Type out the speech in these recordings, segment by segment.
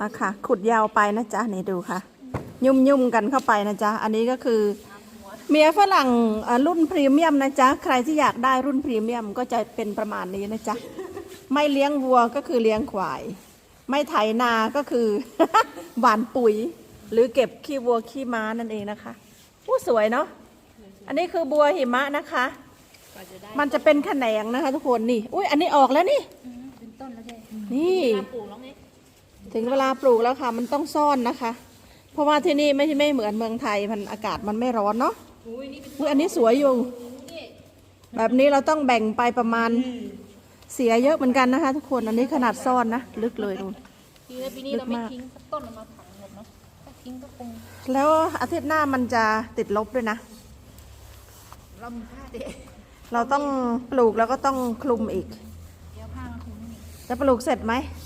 อะค่ะ ขุดยาวไปนะจ๊ะนี่ดูค่ะ ยุ่มยุ่มๆกันเข้าไปนะจ๊ะ อันนี้ก็คือ เมียฝรั่งอะรุ่นพรีเมียมนะจ๊ะ ใครที่อยากได้รุ่นพรีเมียมก็จะเป็นประมาณนี้นะจ๊ะ ไม่เลี้ยงวัวก็คือเลี้ยงควาย ไม่ไถนาก็คือหว่านปุ๋ย หรือเก็บขี้วัวขี้ม้านั่นเองนะคะอู้สวยเนาะ อันนี้คือบัวหิมะนะคะ มันจะเป็นแขนงนะคะ ทุกคนนี่ อุ้ยอันนี้ออกแล้วนี่ เป็นต้นแล้วใช่นี่ปลูกแล้วไง ถึงเวลาปลูกแล้วค่ะ มันต้องซ่อนนะคะ เพราะว่าที่นี่ไม่ใช่ไม่เหมือนเมืองไทยมันอากาศมันไม่ร้อนเนาะอุ้ยนี่เป็นอุ๊ยอันนี้สวยอยู่นี่แบบนี้เราต้องแบ่งไปประมาณเสียเยอะเหมือนกันนะคะทุกคนอันนี้ขนาดซ่อนนะลึกเลยนู่นปีนี้ปีนี้เราไม่ทิ้งสักต้นเอามาฝังหมดเนาะถ้าทิ้งก็คงแล้วอาทิตย์หน้ามันจะติดลบด้วยนะ เรามีผ้าเด็เราต้องปลูกแล้วก็ต้องคลุมอีกเดี๋ยวผ้ามาคลุมนี่จะปลูกเสร็จไหมเซนอ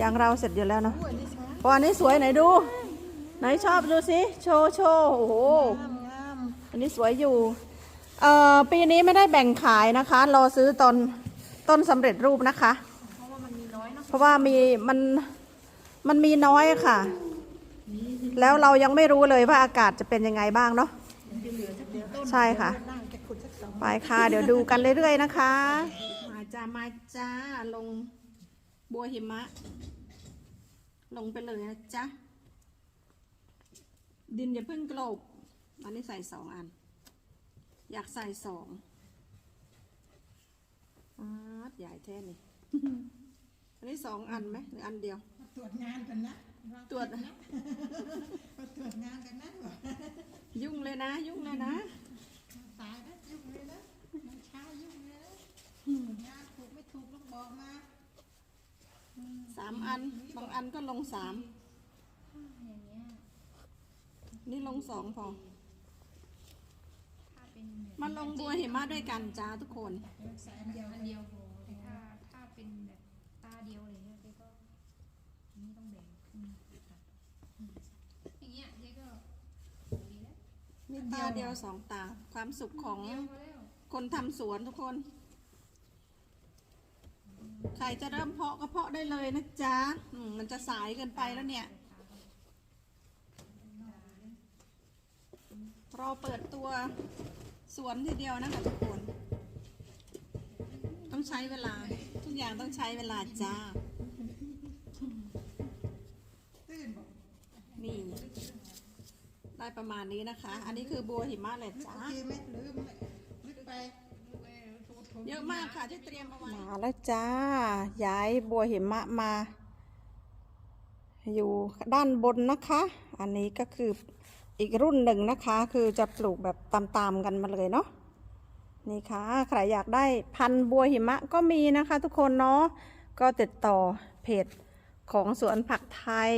ย่างเราเสร็จอยู่แล้วเนาะพออันนี้สวยไหนดู ไหนชอบดูสิ โชว์โชว์โอ้โหอันนี้สวยอยู่ เอ่อ ปีนี้ไม่ได้แบ่งขายนะคะ รอซื้อตอนต้นสำเร็จรูปนะคะเพราะว่ามันมีน้อยเนาะเพราะว่ามีมันมันมีน้อยค่ะ แล้วเรายังไม่รู้เลยว่าอากาศจะเป็นยังไงบ้างเนาะใช่ค่ะ ไปค่ะ เดี๋ยวดูกันเรื่อยๆนะคะ มาจ้ามาจ้าลง บัวหิมะ ลงไปเลยนะจ๊ะ ดินอย่าเพิ่งกลบอันนี้ใส่สองอัน อยากใส่สองอาดใหญ่แท้นี่อันนี้สองอันไหมหรืออันเดียว ตรวจงานกันนะตรวจมาตรวจงานกันนะบอกยุ่งเลยนะ ยุ่งเลยนะ ตายนะยุ่งเลยนะมันช้ายุ่งเลยนะงานถูกไม่ถูกต้องบอกมา สามอัน บางอันก็ลงสาม อย่างเงี้ยนี่ลงสองพอ ถ้าเป็นแบบมาลงบัวหิมะด้วยกันจ้าทุกคนใส่อันเดียวอันเดียวพอแต่ถ้าถ้าเป็นแบบตาเดียวอะไรเงี้ยเจ๊ก็อันนี้ต้องแบ่งอืมตัดอืมอย่างเงี้ยเจ๊ก็ดีแล้วมีตาเดียวสองตา ความสุขของเดียวพอแล้วคนทำสวนทุกคน ใครจะเริ่มเพาะก็เพาะได้เลยนะจ๊ะอืมมันจะสายเกินไปแล้วเนี่ย รอเปิดตัวสวนทีเดียวนะคะทุกคน ต้องใช้เวลา ทุกอย่างต้องใช้เวลาจ้า ตื่นบอกนี่ ได้ประมาณนี้นะคะ อันนี้คือบัวหิมะเลยจ้าโอเคไหมลืมลึกไป เยอะมากค่ะที่เตรียมเอาไว้มาแล้วจ้า ย้ายบัวหิมะมา อยู่ด้านบนนะคะ อันนี้ก็คืออีกรุ่นหนึ่งนะคะ คือจะปลูกแบบตามๆกันมาเลยเนาะนี่ค่ะใครอยากได้พันธุ์บัวหิมะก็มีนะคะ ทุกคนเนาะก็ติดต่อเพจของสวนผักไทย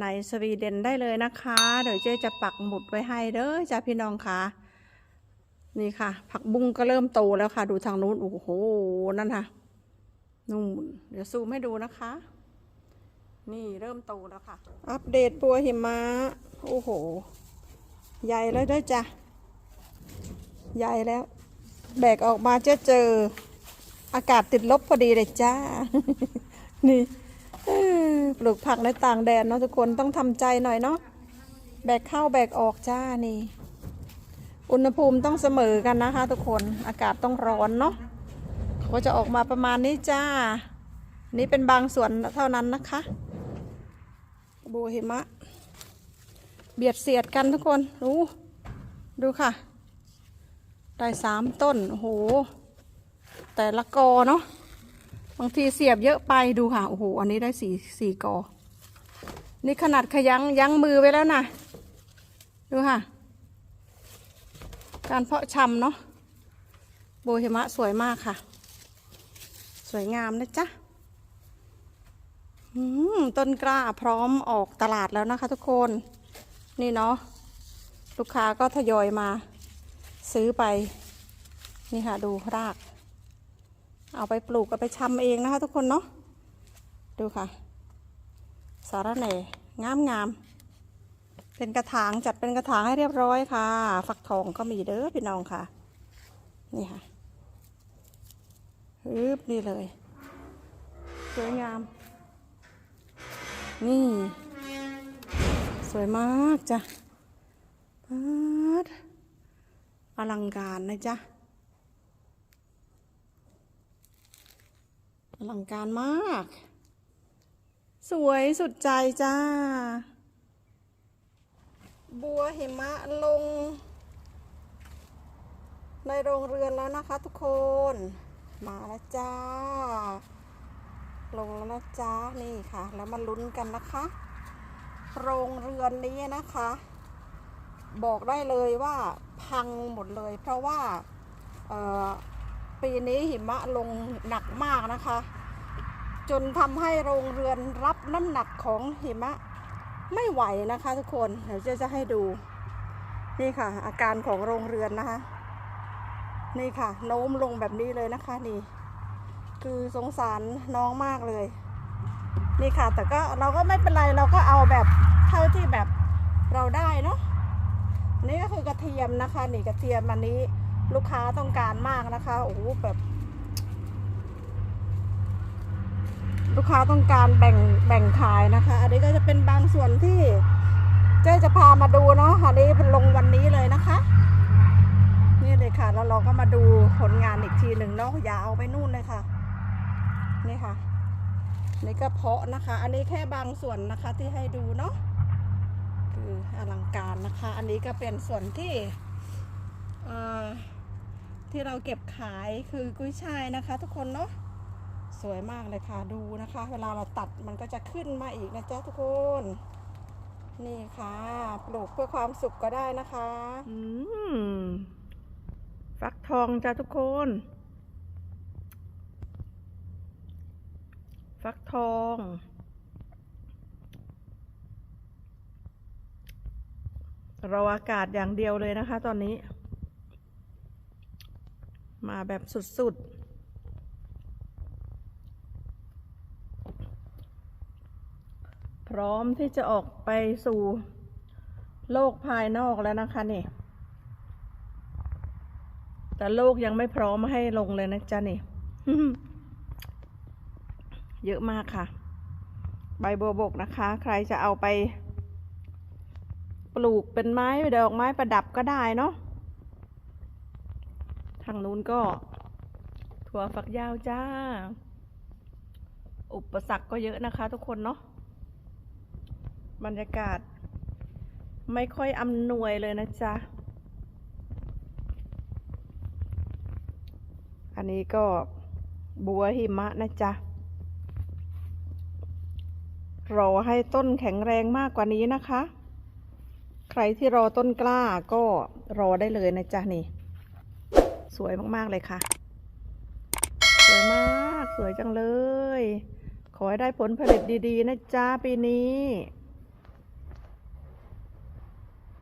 ในสวีเดนได้เลยนะคะ เดี๋ยวเจ๊จะปักหมุดไว้ให้เด้อจ้าพี่น้องค่ะ นี่ค่ะ ผักบุ้งก็เริ่มโตแล้วค่ะ ดูทางนู้นโอ้โหนั่นค่ะนู่นเดี๋ยวซูมให้ดูนะคะ นี่เริ่มโตแล้วค่ะ อัปเดตปัวหิมะโอ้โห ใหญ่แล้วด้วยจ้ะใหญ่แล้ว แบกออกมาจะเจออากาศติดลบพอดีเลยจ้า นี่ปลูกผักในต่างแดนเนาะทุกคนต้องทำใจหน่อยเนาะแบกเข้าแบกออกจ้านี่ อุณหภูมิต้องเสมอกันนะคะ ทุกคนอากาศต้องร้อนเนาะเขาก็จะออกมาประมาณนี้จ้า นี่เป็นบางส่วนเท่านั้นนะคะโบูหิมะ เบียดเสียดกันทุกคนดูดูค่ะ ได้สามต้น โอ้โห แต่ละกอเนาะ บางทีเสียบเยอะไปดูค่ะ โอ้โห อันนี้ได้สี่สี่กอ นี่ขนาดขยั้งยั้งมือไว้แล้วนะ ดูค่ะ การเพาะชำเนาะโบหิมะสวยมากค่ะ สวยงามนะจ๊ะต้นกล้าพร้อมออกตลาดแล้วนะคะทุกคน นี่เนาะลูกค้าก็ทยอยมา ซื้อไป นี่ค่ะดูราก เอาไปปลูกเอาไปชำเองนะคะทุกคนเนาะ ดูค่ะ สาระแหน่งามงาม เป็นกระถางจัดเป็นกระถางให้เรียบร้อยค่ะ ฟักทองก็มีเด้อพี่น้องค่ะ นี่ค่ะฮึบนี่เลยสวยงาม นี่ สวยมากจ้ะปัดอลังการนะจ๊ะอลังการมาก สวยสุดใจจ้า บัวหิมะลง ในโรงเรือนแล้วนะคะทุกคน มาแล้วจ้า ลงแล้วนะจ้านี่ค่ะ แล้วมาลุ้นกันนะคะ โรงเรือนนี้นะคะ บอกได้เลยว่าพังหมดเลย เพราะว่าปีนี้หิมะลงหนักมากนะคะ จนทำให้โรงเรือนรับน้ำหนักของหิมะ ไม่ไหวนะคะทุกคน เดี๋ยวเจะจะให้ดู นี่ค่ะ อาการของโรงเรือนนะคะ นี่ค่ะ โน้มลงแบบนี้เลยนะคะนี่ คือสงสารน้องมากเลย นี่ค่ะ แต่ก็เราก็ไม่เป็นไรเราก็เอาแบบเท่าที่แบบเราได้เนาะนี่ก็คือกระเทียมนะคะ นี่กระเทียมอันนี้ลูกค้าต้องการมากนะคะโอ้โหแบบ ลูกค้าต้องการแบ่งแบ่งขายนะคะ อันนี้ก็จะเป็นบางส่วนที่เจ๊จะพามาดูเนาะอันนี้ลงวันนี้เลยนะคะ นี่เลยค่ะ แล้วเราก็มาดูผลงานอีกทีหนึ่งเนาะอย่าเอาไปนู่นเลยค่ะ นี่ค่ะนี่ก็เพาะนะคะ อันนี้แค่บางส่วนนะคะที่ให้ดูเนาะคืออลังการนะคะ อันนี้ก็เป็นส่วนที่ที่เราเก็บขายคือกุ้ยช่ายนะคะ ทุกคนเนาะ สวยมากเลยค่ะดูนะคะ เวลาเราตัดมันก็จะขึ้นมาอีกนะจ๊ะทุกคน นี่ค่ะ ปลูกเพื่อความสุขก็ได้นะคะฟักทองจ้าทุกคน ฟักทองรออากาศอย่างเดียวเลยนะคะตอนนี้ มาแบบสุดๆ ร้อมที่จะออกไปสู่โลกภายนอกแล้วนะคะนี่ แต่โลกยังไม่พร้อมให้ลงเลยนะจ๊ะนี่ เยอะมากค่ะ ใบบัวบกนะคะ ใครจะเอาไป ปลูกเป็นไม้ดอกไม้ประดับก็ได้เนาะ ทางนู้นก็ ถั่วฝักยาวจ้า อุปสรรคก็เยอะนะคะทุกคนเนาะ บรรยากาศ ไม่ค่อยอำนวยเลยนะจ๊ะ อันนี้ก็บัวหิมะนะจ๊ะ รอให้ต้นแข็งแรงมากกว่านี้นะคะ ใครที่รอต้นกล้าก็รอได้เลยนะจ๊ะนี่ สวยมากๆเลยค่ะ สวยมาก สวยจังเลย ขอให้ได้ผลผลิตดีๆ นะจ๊ะปีนี้